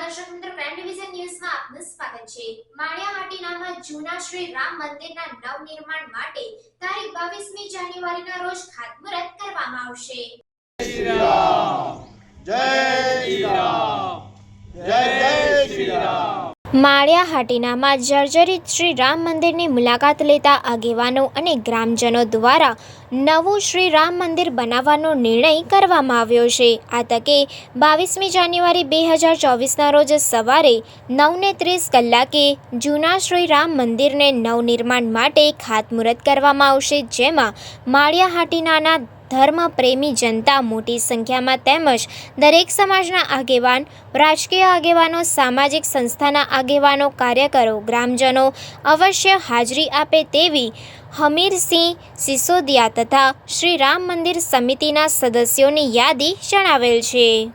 દર્શક જૂના શ્રી રામ મંદિરના નવનિર્માણ માટે તારીખ 22મી જાન્યુઆરીના રોજ ખાતમુહૂર્ત કરવામાં આવશે. જય જય શ્રી રામ. જય જય શ્રી રામ. માળિયાહાટીનામાં જર્જરિત શ્રી રામ મંદિરની મુલાકાત લેતા આગેવાનો અને ગ્રામજનો દ્વારા નવું શ્રી રામ મંદિર બનાવવાનો નિર્ણય કરવામાં આવ્યો છે. આ તકે બાવીસમી જાન્યુઆરી બે હજાર ચોવીસના રોજ સવારે નવને ત્રીસ કલાકે જૂના શ્રી રામ મંદિરને નવનિર્માણ માટે ખાતમુહૂર્ત કરવામાં આવશે, જેમાં માળિયાહાટીનાના ધર્મપ્રેમી જનતા મોટી સંખ્યામાં તેમજ દરેક સમાજના આગેવાન, રાજકીય આગેવાનો, સામાજિક સંસ્થાના આગેવાનો, કાર્યકરો, ગ્રામજનો અવશ્ય હાજરી આપે તેવી હમીરસિંહ સિસોદિયા તથા શ્રી રામ મંદિર સમિતિના સદસ્યોની યાદી જણાવેલ છે.